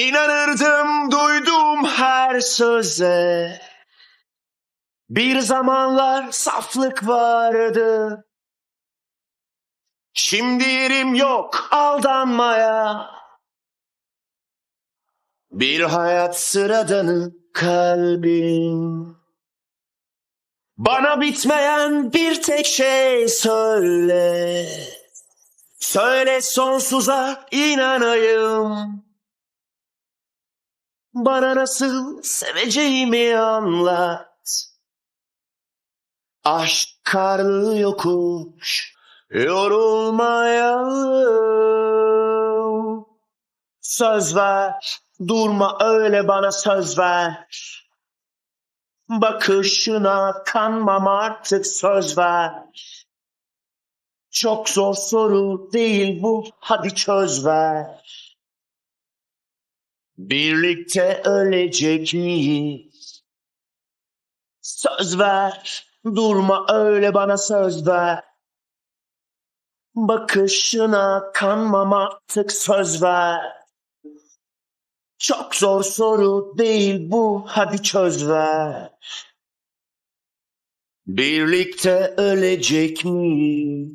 İnanırdım duyduğum her söze. Bir zamanlar saflık vardı. Şimdi yerim yok aldanmaya. Bir hayat sıradanı kalbim. Bana bitmeyen bir tek şey söyle. Söyle sonsuza inanayım. Bana nasıl seveceğimi anlat. Aşk karlı yokuş yorulmayalım. Söz ver, durma öyle bana söz ver. Bakışına kanmam artık söz ver. Çok zor soru değil bu, hadi çöz ver. Birlikte ölecek miyiz? Söz ver, durma öyle bana söz ver. Bakışına kanmam artık söz ver. Çok zor soru değil bu, hadi çöz ver. Birlikte ölecek miyiz?